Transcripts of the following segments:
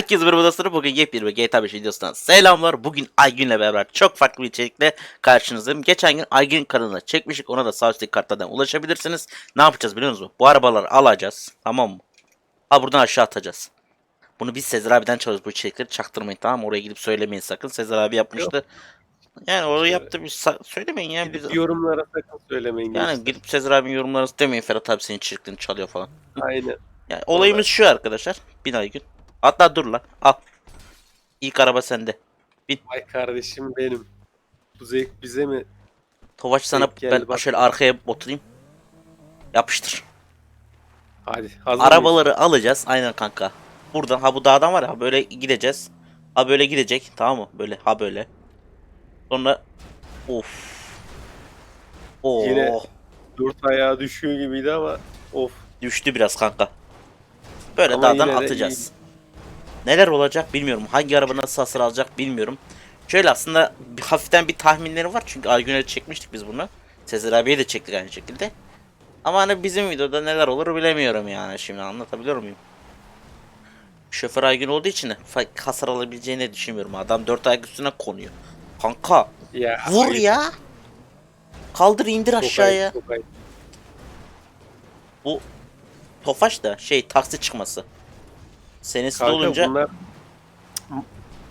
Herkes merhaba dostlarım. Bugün yepyeni bir GTA 5 videosundan selamlar. Bugün Aygün'le beraber çok farklı bir içerikle karşınızdayım. Geçen gün Aygün kanalına çekmiştik. Ona da sağ üstteki kartlardan ulaşabilirsiniz. Ne yapacağız biliyor musunuz? Bu arabaları alacağız. Tamam mı? Ha buradan aşağı atacağız. Bunu biz Sezer abiden çalıyoruz bu içerikleri. Çaktırmayın tamam mı? Oraya gidip söylemeyin sakın. Sezer abi yapmıştı. Yani o yaptı. Sa- söylemeyin ya. Biz... Yorumlara sakın söylemeyin. Yani gençler. gidip Sezer abinin yorumlarını demeyin. Ferhat abi senin içeriklerini çalıyor falan. Aynen. Yani olayımız şu arkadaşlar. Bin Aygün. Hatta dur lan. Al. İlk araba sende. Ay kardeşim benim. Bu zevk bize mi? Tovaç sana gel ben bak. şöyle arkaya oturayım. Yapıştır. Hadi hazır Arabaları alacağız. Aynen kanka. Buradan ha bu dağdan var ya böyle gideceğiz. Ha böyle gidecek tamam mı? Böyle ha böyle. Sonra of. Oo. Yine- mıyız? Dört ayağa düşüyor gibiydi ama of. Düştü biraz kanka. Böyle Ama dağdan yine de atacağız. Neler olacak bilmiyorum. Hangi araba nasıl hasar alacak bilmiyorum. Şöyle aslında bir, hafiften bir tahminleri var. Çünkü Aygün'e çekmiştik biz bunu. Sezer abiye de çektik aynı şekilde. Ama hani bizim videoda neler olur bilemiyorum yani. Şimdi anlatabiliyor muyum? Şoför Aygün olduğu için hasar alabileceğini düşünmüyorum. Adam dört ayak üstüne konuyor. Kanka Ya, vur ayıp, ya. Kaldır indir çok aşağıya. ayıp. Bu Tofaş da şey taksi çıkması. Senesi Kanka olunca bunlar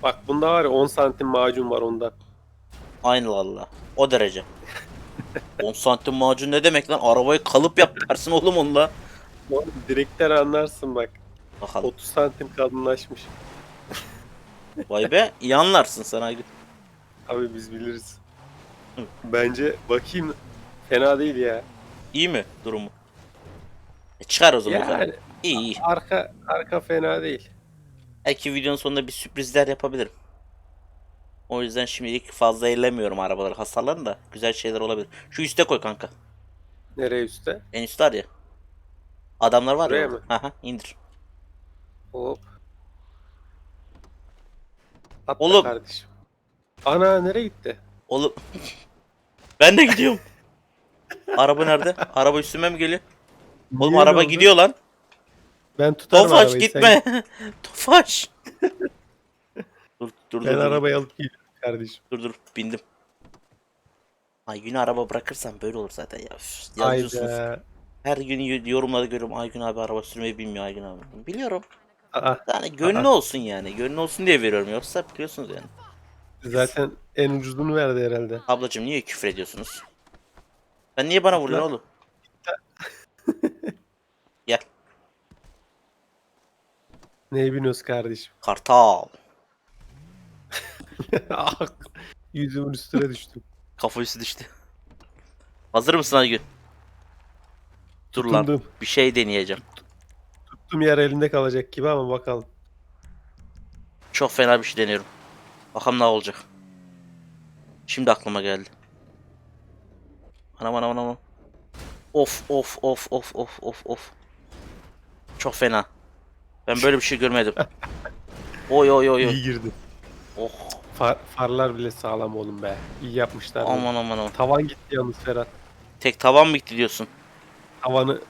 Bak bunda var ya 10 santim macun var ondan. aynı valla. O derece. 10 santim macun ne demek lan? Arabayı kalıp yap dersin oğlum onunla. Oğlum, Direkten anlarsın bak. Bakalım. 30 santim kalınlaşmış. Vay be iyi anlarsın sen Aygün. Abi biz biliriz. Hı. Bence bakayım fena değil ya. İyi mi durumu? E çıkar o zaman. Yani İyi iyi. arka arka fena değil. Belki videonun sonunda bir sürprizler yapabilirim. O yüzden şimdilik fazla ellemiyorum arabaları hasarlarını da. Güzel şeyler olabilir. Şu üste koy kanka. Nereye üstte? En üstte var ya. Adamlar var Buraya ya. mı? Aha indir. Hop. Atla Oğlum. kardeşim. Ana nereye gitti? Oğlum. ben de gidiyorum. araba nerede? Araba üstüme mi geliyor? Oğlum Niye araba oldu? gidiyor lan. Ben tutarım Tofaş arabayı. gitme. Tofaş. dur dur Sen, ben dur, dur arabayı alıp geliyorum kardeşim. dur dur bindim. Aygün araba bırakırsam böyle olur zaten ya. Üf, yazıyorsunuz. Hayda. Her gün y- yorumları görüyorum. Aygün abi araba sürmeyi bilmiyor Aygün abi. Biliyorum. Aa, Yani gönlü olsun yani. Gönlü olsun diye veriyorum. Yoksa biliyorsunuz yani. zaten en ucuzunu verdi herhalde. Ablacım niye küfür ediyorsunuz? Ben niye bana vuruyorsun oğlum? Gel. Neye biniyoruz kardeşim? Kartal. Ah, Yüzümün üstüne düştüm. Kafa üstü düştü. Hazır mısın Aygün? Dur lan. Tutundum. Bir şey deneyeceğim. Tuttum yer elinde kalacak gibi ama bakalım. Çok fena bir şey deniyorum. Bakalım ne olacak. Şimdi aklıma geldi. Anam anam anam. Of of of of of of of. Çok fena. Ben böyle bir şey görmedim. Oy oy oy oy. İyi girdi. Oh. Far- farlar bile sağlam oğlum be. İyi yapmışlar. Aman aman aman. Tavan gitti yalnız Ferhat. Tek tavan mı gitti diyorsun? Tavanı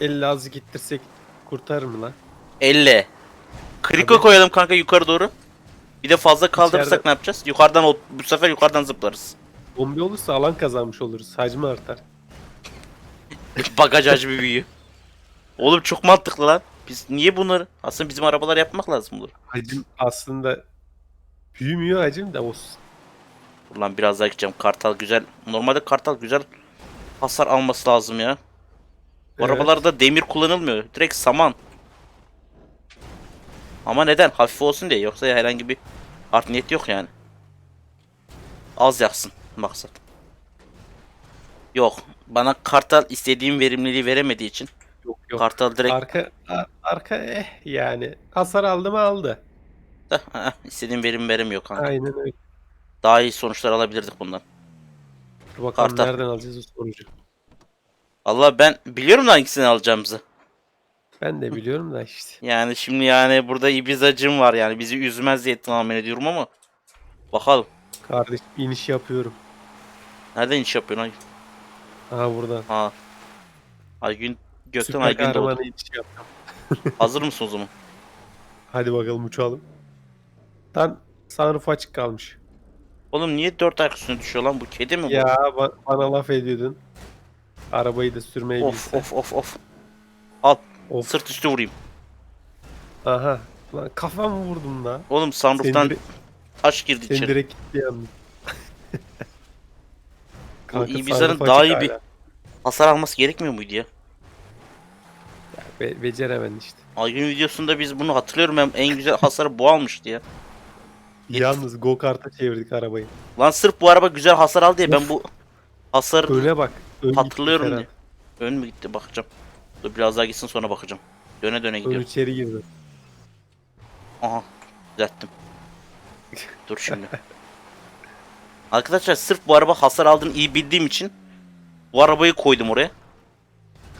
elle azı gittirsek kurtarır mı lan? 50. Kriko Tabii. koyalım kanka yukarı doğru. Bir de fazla kaldırırsak İçeride- ne yapacağız? Yukarıdan o- bu sefer yukarıdan zıplarız. Bombi olursa alan kazanmış oluruz. Hacmi artar. Bagaj hacmi büyüyor. Oğlum çok mantıklı lan. Biz niye bunları? Aslında bizim arabalar yapmak lazım bunları. Hacim aslında büyümüyor hacim de olsun. Dur lan biraz daha gideceğim. Kartal güzel. Normalde Kartal güzel hasar alması lazım ya. Bu Evet. arabalarda demir kullanılmıyor. Direkt saman. Ama neden? Hafif olsun diye. Yoksa herhangi bir art niyet yok yani. Az yaksın maksat. Yok. Bana Kartal istediğim verimliliği veremediği için Yok yok. Kartal direkt Arka a- arka eh yani hasar aldı mı aldı. istediğim verim veremiyor kanka. Aynen öyle. Daha iyi sonuçlar alabilirdik bundan. Dur bakalım Kartal. nereden alacağız o sonucu. Allah ben biliyorum da hangisini alacağımızı. Ben de biliyorum da işte. Yani şimdi yani burada Ibiza'cım var yani bizi üzmez diye tahmin ediyorum ama bakalım. Kardeş iniş yapıyorum. Nereden iş yapıyorsun Aygün? Aha buradan. Ha. Aygün gökten Süper Aygün doğdu. iniş yaptım. Hazır mısın o zaman? Hadi bakalım uçalım. Lan sunroof açık kalmış. Oğlum niye dört ayak üstüne düşüyor lan bu kedi mi bu? Ya ba- bana laf ediyordun. Arabayı da sürmeyi Of bilsen. of of of. Al Of. sırt üstü vurayım. Aha. Lan kafamı vurdum lan. Oğlum sunroof'tan dire- taş girdi senin içeri. direkt gitti yalnız. Kanka, sunroof daha açık iyi bir- hala. Hasar alması gerekmiyor muydu ya? Be- beceremedin işte. Aygün videosunda biz bunu hatırlıyorum hem en güzel hasarı bu almıştı ya. Yalnız go kart'a çevirdik arabayı. Lan sırf bu araba güzel hasar aldı ya ben bu hasarı Öne bak. Ön hatırlıyorum diye. Ön mü gitti bakacağım. Dur biraz daha gitsin sonra bakacağım. Döne döne Ön gidiyor. içeri girdi. Aha düzelttim. Dur şimdi. Arkadaşlar sırf bu araba hasar aldığını iyi bildiğim için bu arabayı koydum oraya.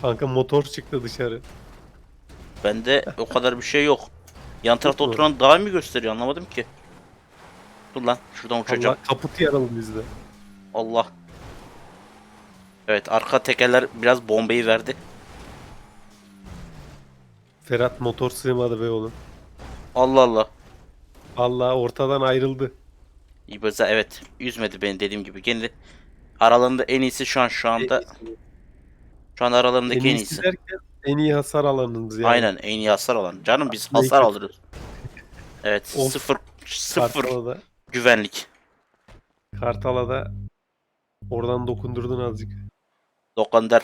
Kanka motor çıktı dışarı. Bende o kadar bir şey yok. Yan tarafta oturan daha mı gösteriyor anlamadım ki. Dur lan şuradan uçacağım. Allah kaputu yaralım bizde. Allah. Evet arka tekerler biraz bombayı verdi. Ferhat motor sığmadı be oğlum. Allah Allah. Allah ortadan ayrıldı. İbaza evet üzmedi beni dediğim gibi. Gene aralarında en iyisi şu an şu anda En şu an aralarındaki en en iyisi. iyisi derken en iyi hasar alanınız yani. Aynen en iyi hasar alan. Canım biz hasar alırız. Evet Of. sıfır sıfır Kartala'da, güvenlik. Kartala'da oradan dokundurdun azıcık. Dokander.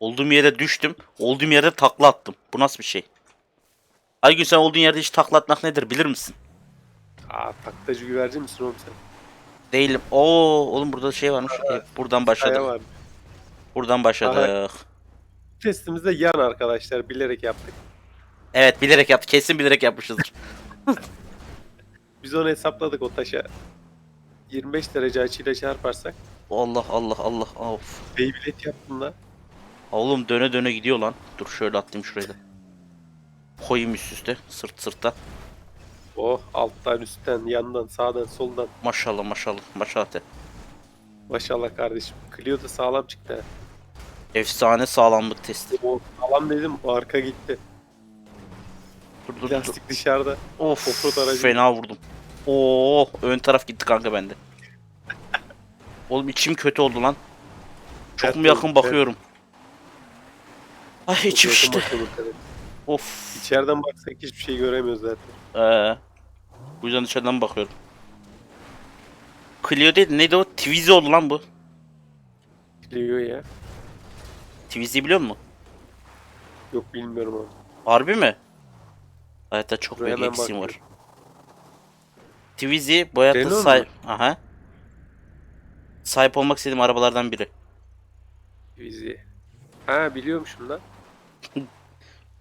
Olduğum yere düştüm. Olduğum yerde takla attım. Bu nasıl bir şey? Aygün sen olduğun yerde hiç takla atmak nedir bilir misin? Aa taklacı güvercin misin oğlum sen? Değilim. Oo oğlum burada şey varmış. E, buradan başladık. Kaya var. Buradan başladık. Testimizde yan arkadaşlar bilerek yaptık. Evet bilerek yaptık. Kesin bilerek yapmışızdır. Biz onu hesapladık o taşa. 25 derece açıyla çarparsak Allah Allah Allah. Of. Beyblade yaptım da. Oğlum döne döne gidiyor lan. Dur şöyle atlayayım şuraya da. Koyayım üst üste. Sırt sırta. Oh alttan üstten yandan sağdan soldan. Maşallah maşallah. Maşallah. Maşallah kardeşim. Clio da sağlam çıktı. ha. Efsane sağlamlık testi. O sağlam dedim arka gitti. Dur dur dur. Lastik dışarıda. Of Offroad aracı. fena vurdum. Oo ön taraf gitti kanka bende. Oğlum içim kötü oldu lan. Çok Evet, mu yakın evet. bakıyorum? Ay Çok içim işte. Of. İçeriden baksak hiçbir şey göremiyoruz zaten. Ee, bu yüzden dışarıdan bakıyorum. Clio değil neydi o? Twizy oldu lan bu. Clio ya. Twizy biliyor musun? Yok bilmiyorum onu. Harbi mi? Hayatta çok Dur, büyük hemen eksiğim var. bakıyorum. Twizy bu hayatta Renault mu? sahip... Aha. Sahip olmak istediğim arabalardan biri. Bizi. Ha biliyormuşum lan.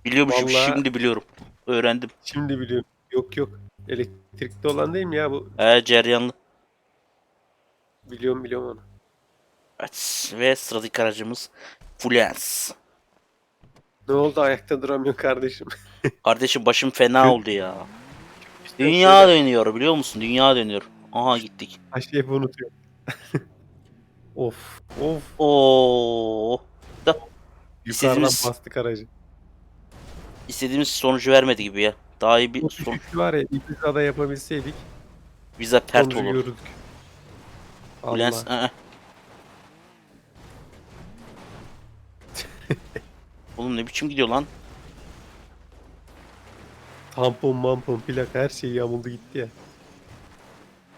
Biliyormuşum Vallahi- şimdi biliyorum. Öğrendim. Şimdi biliyorum. Yok yok. Elektrikli olan değil mi ya bu? Ee, ceryanlı. Biliyorum biliyorum onu. Evet. Ve sıradaki aracımız Fluence. Ne oldu ayakta duramıyor kardeşim. Kardeşim başım fena oldu ya. Dünya dönüyor biliyor musun? Dünya dönüyor. Aha gittik. Her şeyi hep unutuyorum. of of. Oo. Yukarıdan İstediğimiz- bastık aracı. İstediğimiz sonucu vermedi gibi ya. Daha iyi bir Bu son düşüş var ya Ibiza'da yapabilseydik vize pert sonucu olur. görürdük. Allah. ı-ı. Oğlum ne biçim gidiyor lan? Tampon mampon plak her şey yamuldu gitti ya.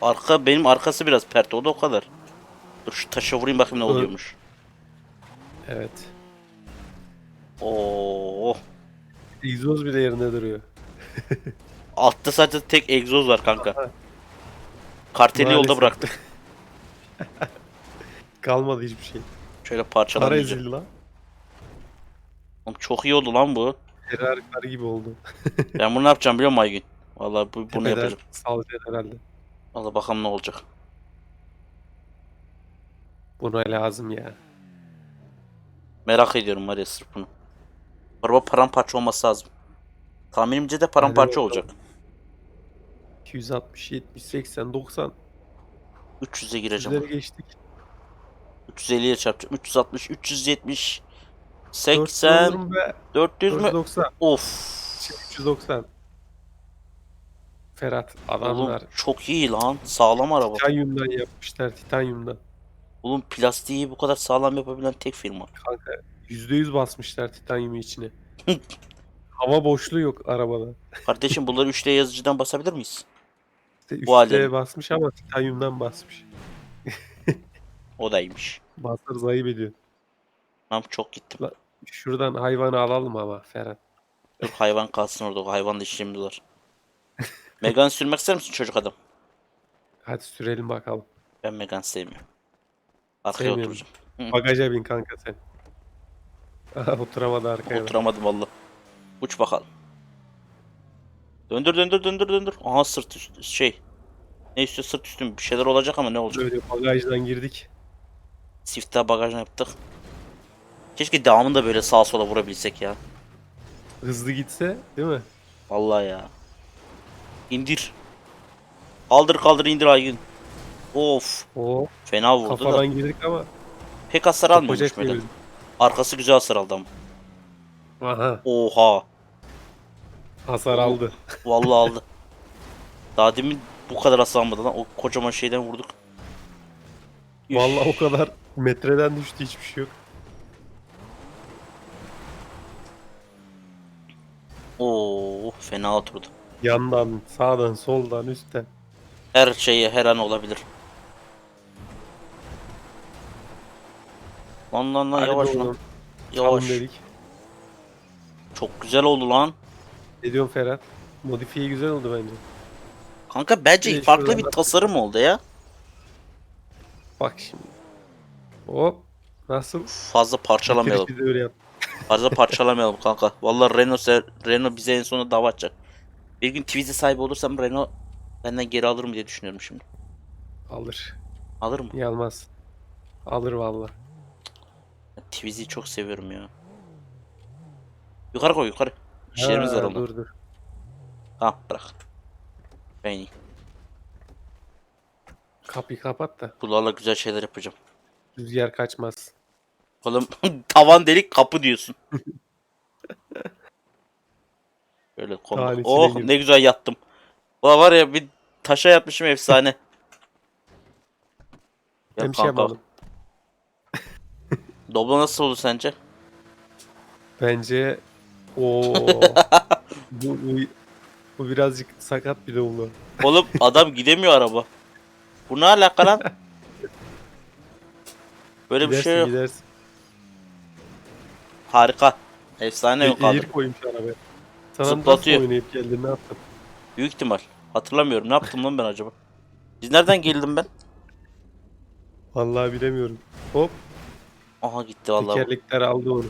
Arka benim arkası biraz pert oldu o kadar. Dur şu taşa vurayım bakayım ne oluyormuş. Evet. Oo. Egzoz bile yerinde duruyor. Altta sadece tek egzoz var kanka. Karteli yolda Maalesef. bıraktı. Kalmadı hiçbir şey. Şöyle Para ezildi lan. Oğlum çok iyi oldu lan bu. Ferrari gibi oldu. Ben bunu ne yapacağım biliyor musun Aygün? Vallahi bu, bunu Tepeden yapacağım. Salacak herhalde. Vallahi bakalım ne olacak. Buna lazım ya. Merak ediyorum var ya sırf bunu. Araba paramparça olması lazım. Tahminimce de paramparça bakalım. olacak. 260, 70, 80, 90. 300'e gireceğim. Yüzleri geçtik. 350'ye çarpacağım. 360, 370, 400 80, olurum be. 400 mü? 490. Of. 390. Ferhat adamlar Oğlum çok iyi lan. Sağlam araba. titanyumdan yapmışlar titanyumdan. Oğlum plastiği bu kadar sağlam yapabilen tek firma. Kanka %100 basmışlar titanyumu içine. Hava boşluğu yok arabada. Kardeşim bunları 3D yazıcıdan basabilir miyiz? İşte Bu üstte halde. basmış ama titanyumdan basmış. O da iyiymiş. Basarız ayıp ediyor. Tamam çok gittim. Şuradan hayvanı alalım ama Ferhat. Dur hayvan kalsın orada. Hayvan da işimiz var. Megan sürmek ister misin çocuk adam? Hadi sürelim bakalım. Ben Megan sevmiyorum. Arkaya Sevmiyorum. oturacağım. Bagaja bin kanka sen. Aha, Oturamadı arkaya. bak. Oturamadım valla. Uç bakalım. Döndür döndür döndür döndür. Aha sırt üstü şey. Ne üstü sırt üstü mü? Bir şeyler olacak ama ne olacak? Böyle bagajdan girdik. Siftah bagajını yaptık. Keşke devamını da böyle sağa sola vurabilsek ya. Hızlı gitse değil mi? Vallahi ya. İndir. Kaldır kaldır indir Aygün. Of. O Fena vurdu da. kafadan girdik ama Pek hasar Megan. değil. Arkası güzel hasar aldı ama. Aha Oha. hasar aldı. Vallahi aldı. Daha demin bu kadar hasar almadı lan. O kocaman şeyden vurduk. Vallahi o kadar metreden düştü hiçbir şey yok. Oo, fena oturdu. Yandan, sağdan, soldan, üstten. Her şeye her an olabilir. Lan lan lan Hadi yavaş be lan. oğlum, Yavaş. dedik. Çok güzel oldu lan. Ne diyorsun Ferhat? Modifiye güzel oldu bence. Kanka bence Bir de farklı şuradan bir bak. tasarım oldu ya. Bak şimdi. Hop. Nasıl? Fazla parçalamayalım. Bitirişi de öyle yap. Fazla parçalamayalım kanka. Vallahi Renault, Renault bize en sonunda dava açacak. Bir gün Twizy sahibi olursam Renault benden geri alır mı diye düşünüyorum şimdi. Alır. Alır mı? Niye almaz? Alır valla. Twizy'yi çok seviyorum ya. Yukarı koy yukarı. İşlerimiz var onda. Dur dur. Tamam bırak. Ben iyi. Kapıyı kapat da Bunlarla güzel şeyler yapacağım. rüzgar kaçmaz. Oğlum tavan delik kapı diyorsun. Böyle konu. Tavan içine Oh girdim. ne güzel yattım. Ulan var ya bir taşa yatmışım efsane. Ya bir şey kanka, yapmadım. Doblo nasıl oldu sence? Bence o bu, bu, bu birazcık sakat bir oldu. Oğlum adam gidemiyor araba. Bu ne alaka lan? Böyle bir gidersin şey yok. gidersin. Harika. Efsane yok abi. eğir arabaya. Sana Zıplatıyor. nasıl oynayıp geldin ne yaptın? Büyük ihtimal. Hatırlamıyorum. Ne yaptım lan ben acaba? Biz nereden geldim ben? Vallahi bilemiyorum. Hop Aha gitti vallahi. bu. tekerlekler aldı onu.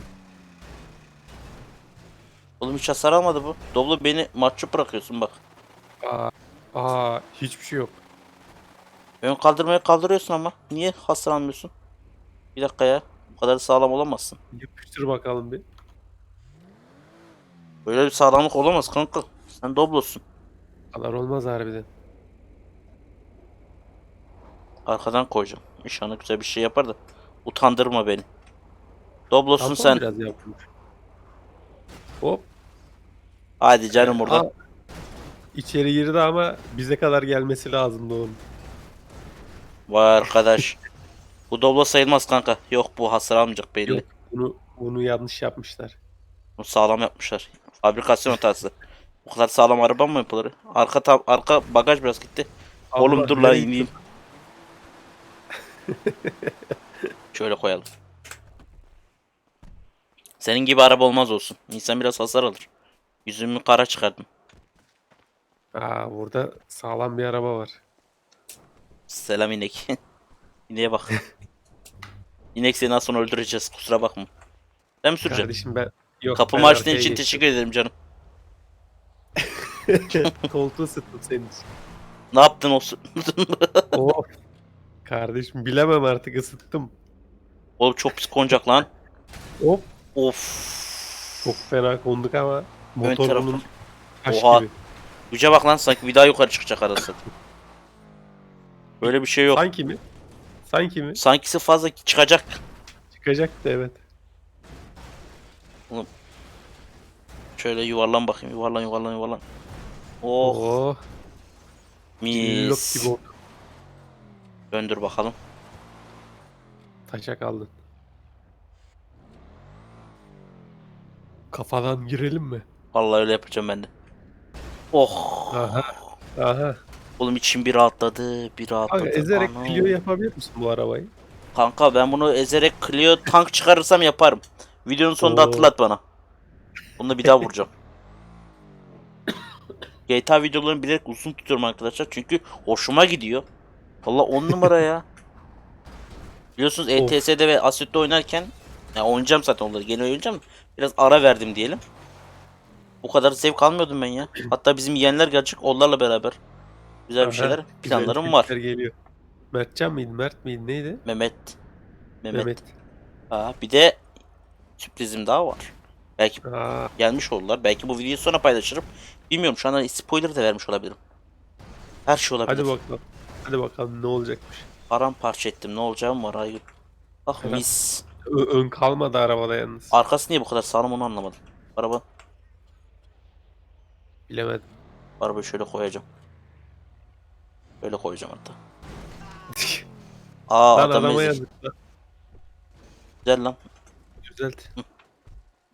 Oğlum hiç hasar almadı bu. Doblo beni mahcup bırakıyorsun bak. Aa, aa hiçbir şey yok. Ön kaldırmaya kaldırıyorsun ama. Niye hasar almıyorsun? Bir dakika ya. Bu kadar sağlam olamazsın. Yapıştır bakalım bir. Böyle bir sağlamlık olamaz kanka. Sen Doblo'sun. Kadar olmaz harbiden. Arkadan koyacağım. İnşallah güzel bir şey yapar da. Utandırma beni. Doblo'sun Tampon sen. biraz yapmış. Hop. Hadi canım burada. Aa, içeri girdi ama bize kadar gelmesi lazımdı onun. Vay arkadaş. Bu Doblo sayılmaz kanka. Yok bu hasar almayacak belli. Yok. Bunu bunu yanlış yapmışlar. Bunu sağlam yapmışlar. Fabrikasyon hatası. Bu kadar sağlam araba mı yapılır? Arka tam arka bagaj biraz gitti. Oğlum Allah dur lan ineyim. Şöyle koyalım. Senin gibi araba olmaz olsun. İnsan biraz hasar alır. Yüzümü kara çıkardım. Aa burada sağlam bir araba var. Selam inek. İneğe bak. İnek seni az sonra öldüreceğiz. Kusura bakma. Ben mi süreceğim? Kardeşim ben yok. Kapımı ben açtığın arkaya için geçtim. teşekkür ederim canım. Koltuğu ısıttım senin için. Ne yaptın olsun? Of. Kardeşim bilemem artık ısıttım. Oğlum çok pis konacak lan. Hop. Of. Çok fena konduk ama motor tarafı. bunun taş Oha. gibi. Güce bak lan sanki bir daha yukarı çıkacak arası. Böyle bir şey yok. Sanki mi? Sanki mi? Sankisi fazla çıkacak. Çıkacaktı evet. Şöyle yuvarlan bakayım. Yuvarlan yuvarlan yuvarlan. Oh Oh. Mis. gibi oldu. Döndür bakalım. Taşa kaldın. Kafadan girelim mi? Vallahi öyle yapacağım ben de. Oh. Aha. Aha. Oğlum içim bir rahatladı. Bir rahatladı. Kanka ezerek Ana. Clio yapabilir misin bu arabayı? Kanka ben bunu ezerek Clio tank çıkarırsam yaparım. Videonun sonunda Oo. hatırlat bana. Bunu da bir daha vuracağım. GTA videolarını bilerek uzun tutuyorum arkadaşlar çünkü hoşuma gidiyor. Valla 10 numara ya. Biliyorsunuz. ETS'de ve Asset'te oynarken ya oynayacağım zaten onları gene oynayacağım. Biraz ara verdim diyelim. O kadar zevk almıyordum ben ya. Hatta bizim yeğenler gelecek onlarla beraber. Güzel bir Aha, şeyler güzel planlarım var. içerikler Geliyor. Mertcan mıydı? Mert miydi? Neydi? Mehmet. Mehmet. Ha, bir de sürprizim daha var. Belki Aa, gelmiş olurlar. Belki bu videoyu sonra paylaşırım. Bilmiyorum şu anda spoiler da vermiş olabilirim. Her şey olabilir. hadi bakalım. Hadi bakalım ne olacakmış. Paramparça ettim. Ne olacağım var Aygün. Ah Evet. mis. Ö- ön kalmadı arabada yalnız. Arkası niye bu kadar sağlam onu anlamadım. Araba, Bilemedim. arabayı şöyle koyacağım. Böyle koyacağım hatta. Aa Lan adam adama yazık lan. Güzel lan. Düzelt.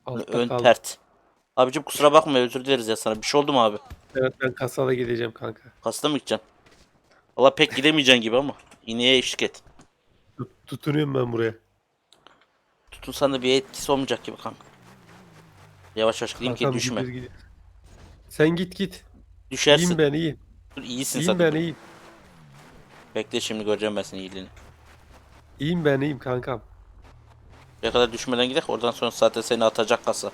Altta Ön kaldı. pert. Abicim kusura bakma özür dileriz ya sana. Bir şey oldu mu abi? Evet ben kasada gideceğim kanka. Kasta mı gideceksin? Valla pek gidemeyeceksin gibi ama. İneğe eşlik et. Tut- tutunuyorum ben buraya. Tutunsan da bir etkisi olmayacak gibi kanka. Yavaş yavaş gideyim ki Kankam düşme. Sen git git. Düşersin. İyiyim ben iyiyim. Dur iyisin İyiyim zaten. ben iyiyim. Bekle şimdi göreceğim ben senin iyiliğini. İyiyim ben iyiyim kankam. Ne kadar düşmeden gidelim oradan sonra zaten seni atacak kasa.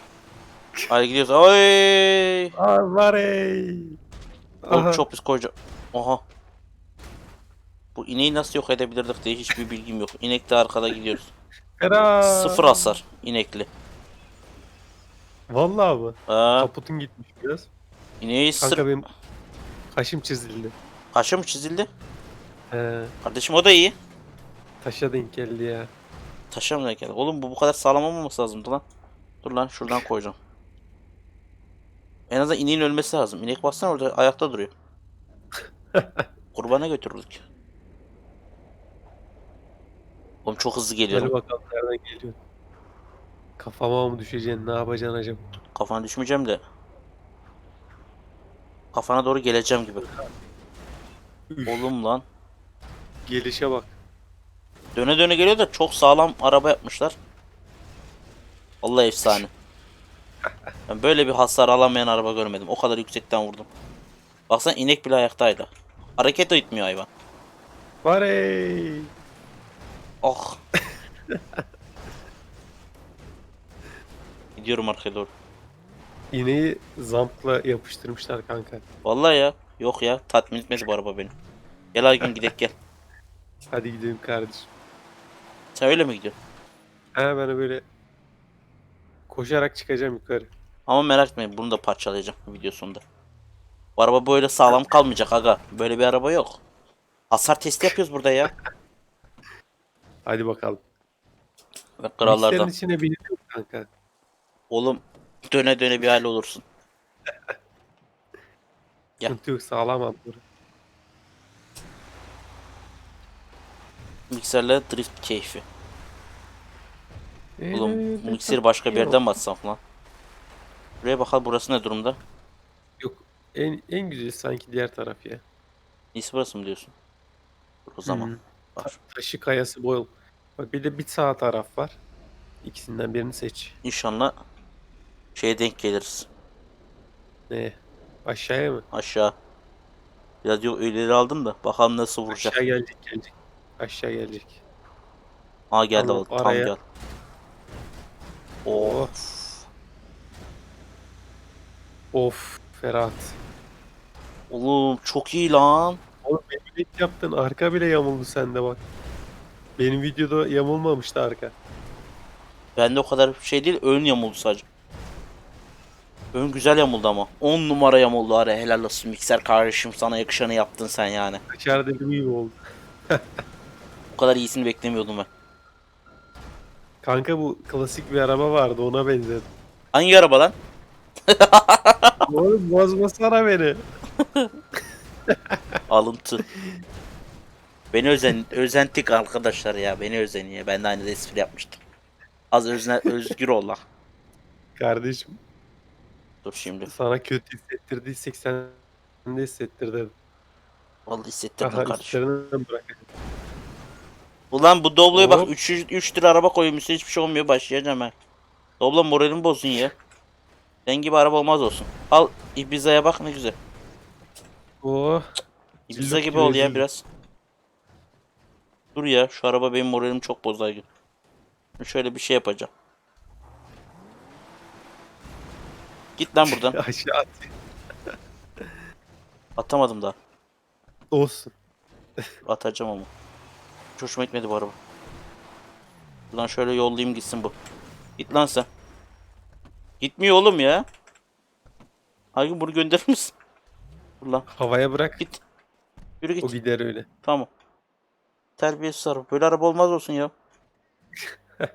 Hadi gidiyoruz. Oy! Ey. Oğlum Aha. çok pis koyacağım. Oha. Bu ineği nasıl yok edebilirdik diye hiçbir bilgim yok. İnek de arkada gidiyoruz. Ferah. Sıfır hasar inekli. Vallahi mı? Aa, Kaputun gitmiş biraz. ineği Kanka sır... benim kaşım çizildi. Kaşı mı çizildi? He, Kardeşim o da iyi. taşa denk geldi ya. Taşa mı denk geldi? Oğlum bu bu kadar sağlam olmaması lazımdı lan. Dur lan şuradan koyacağım. En azından ineğin ölmesi lazım. İnek baksana orada ayakta duruyor. Kurbana götürürdük. Oğlum çok hızlı Hadi geliyorum. bakalım nereden geliyor. Kafama mı düşeceksin? Ne yapacaksın acaba? Kafana düşmeyeceğim de. Kafana doğru geleceğim gibi. Oğlum lan. Gelişe bak. Döne döne geliyor da çok sağlam araba yapmışlar. Allah efsane. Ben böyle bir hasar alamayan araba görmedim. O kadar yüksekten vurdum. Baksana inek bile ayaktaydı. Hareket etmiyor hayvan. Var ey. Ah. Gidiyorum arkaya doğru. İneği zampla yapıştırmışlar kanka. Vallahi ya. Yok ya. Tatmin etmedi bu araba beni. Gel Aygün gidelim gel. Hadi gidelim kardeşim. Sen öyle mi gidiyorsun? Ha ben böyle koşarak çıkacağım yukarı. Ama merak etmeyin bunu da parçalayacağım video sonunda. Bu araba böyle sağlam kalmayacak aga. Böyle bir araba yok. Hasar testi yapıyoruz burada ya. Hadi bakalım. Ve krallardan. içine biniliyor kanka. Oğlum döne döne bir hal olursun. Ya. Sıkıntı yok sağlam abi. Mikserle drift keyfi. Oğlum bu mikseri başka bir yerden mi atsam lan? Buraya bakalım burası ne durumda? Yok en, en güzeli sanki diğer taraf ya. Neyse burası mı diyorsun? Dur o zaman. Var. Taşı kayası boyul. Bak bir de bir sağ taraf var. İkisinden birini seç. İnşallah şeye denk geliriz. Ne? Aşağıya mı? Aşağı. Biraz yok ileri aldım da bakalım nasıl vuracak. Aşağı gelecek gelecek. Aşağı gelecek. Aa geldi oldu. Tam araya. gel. Oh. Of Ferhat. Oğlum çok iyi lan. Oğlum emület yaptın. Arka bile yamuldu sende bak. Benim videoda yamulmamıştı arka. Bende o kadar şey değil. Ön yamuldu sadece. Ön güzel yamuldu ama. 10 numara yamuldu araya. Helal olsun mikser kardeşim. Sana yakışanı yaptın sen yani. Kaçar dediğim gibi oldu. Bu kadar iyisini beklemiyordum ben. Kanka bu klasik bir araba vardı ona benzedi. Hangi araba lan? Oğlum bozmasana beni. Alıntı. Beni özen özentik arkadaşlar ya. Beni özeniyor. Ben de aynı espri yapmıştım. Az özne, özgür ol lan. Kardeşim Dur şimdi. sana kötü hissettirdiysek sen de hissettirdin. Vallahi hissettirdim Aha kardeşim. bırak. Ulan bu Doblo'ya bak Hop. 3 3 lira araba koymuşsun hiçbir şey olmuyor başlayacağım ha. Doblo moralimi bozun ya. Sen gibi araba olmaz olsun. Al Ibiza'ya bak ne güzel. Oh. Ibiza Cillop gibi gibi ol ya biraz. Dur ya şu araba benim moralimi çok bozdu Aygün. Şöyle bir şey yapacağım. Git lan buradan. Aşağı at. Atamadım daha. Olsun. Atacağım ama. Hiç hoşuma gitmedi bu araba. Buradan şöyle yollayayım gitsin bu. Git lan sen. Gitmiyor oğlum ya. Aygün bunu gönderir misin? Dur lan. Havaya bırak. Git. Yürü git. O gider öyle. Tamam. Terbiyesiz araba. Böyle araba olmaz olsun ya.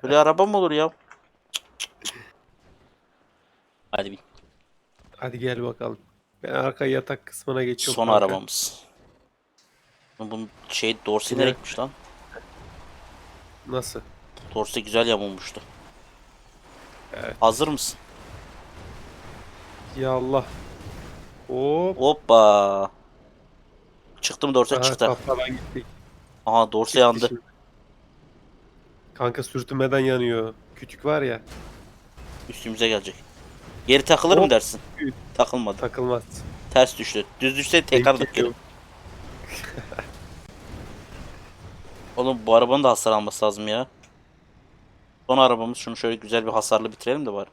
Böyle araba mı olur ya? Hadi bin. Hadi gel bakalım. Ben arka yatak kısmına geçiyorum. Son kanka. arabamız. Bunun şey dorsi Ne? nereye gitmiş lan? Nasıl? Dorsi güzel yamulmuştu. Evet. Hazır mısın? Ya Allah. Hop. Hoppa. Çıktım dorse Aha, çıktı. gittik. Aha dorse yandı. şimdi. Kanka sürtünmeden yanıyor. Küçük var ya. Üstümüze gelecek. Geri takılır mı Hop. dersin? Üt. Takılmadı. Takılmaz. Ters düştü. Düz düşse tekrar geliyor. Oğlum bu arabanın da hasar alması lazım ya. Son arabamız şunu şöyle güzel bir hasarlı bitirelim de bari.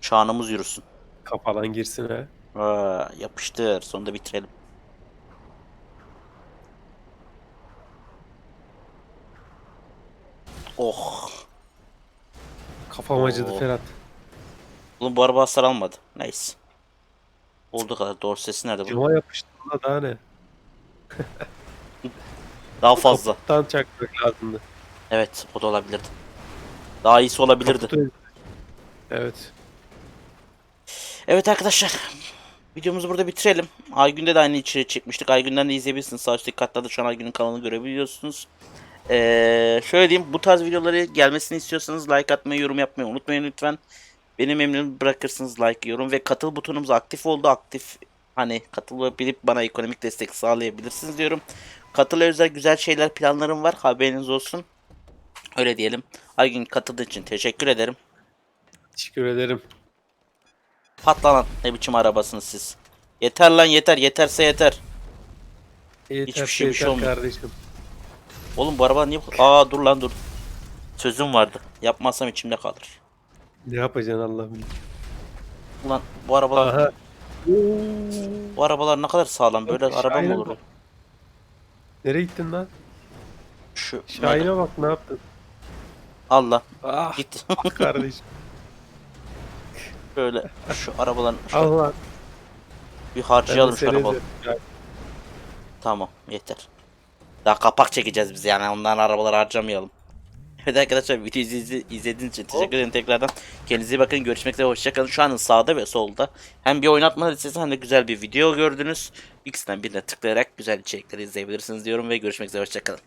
Şanımız yürüsün. Kafadan girsin ha. Aa, yapıştır. Sonunda bitirelim. Oh. Kafam acıdı Oo. Ferhat. Oğlum bu araba hasar almadı. Neyse. Olduğu kadar. Doğru sesi nerede bu? Cama yapıştı da daha ne? Daha fazla. Kaputtan çakmak lazımdı. Evet o da olabilirdi. Daha iyisi olabilirdi. Evet. Evet arkadaşlar. Videomuzu burada bitirelim. Aygün'de de aynı içeriği çekmiştik. Aygün'den de izleyebilirsiniz. Sağ üstteki kartlarda şu an Aygün'ün kanalını görebiliyorsunuz. Ee, şöyle diyeyim. Bu tarz videoları gelmesini istiyorsanız like atmayı, yorum yapmayı unutmayın lütfen. Beni memnun bırakırsınız like, yorum ve katıl butonumuz aktif oldu. Aktif hani katılabilip bana ekonomik destek sağlayabilirsiniz diyorum. Katıla özel güzel şeyler planlarım var. Haberiniz olsun. Öyle diyelim. Aygün katıldığı için teşekkür ederim. Teşekkür ederim. Patla lan ne biçim arabasınız siz. Yeter lan yeter yeterse yeter. Yeter, şey bir şey olmuyor. kardeşim. Oğlum bu araba niye Aa dur lan dur. Sözüm vardı. Yapmazsam içimde kalır. Ne yapacaksın Allah bilir. Ulan bu arabalar Aha. bu arabalar ne kadar sağlam. Böyle Yok, araba mı olur? Nereye gittin lan? Şu Şahin'e bak ne yaptın? Allah Ah git. kardeşim. Böyle şu arabaların şu Allah. bir harcayalım şu arabaları. Tamam yeter. Daha kapak çekeceğiz biz yani ondan arabaları harcamayalım. Evet arkadaşlar videoyu izledi- izlediğiniz için teşekkür ederim tekrardan. Kendinize iyi bakın görüşmek üzere hoşçakalın. Şu an sağda ve solda hem bir oynatma listesi hem de güzel bir video gördünüz. İkisinden birine tıklayarak güzel içerikleri izleyebilirsiniz diyorum ve görüşmek üzere hoşçakalın.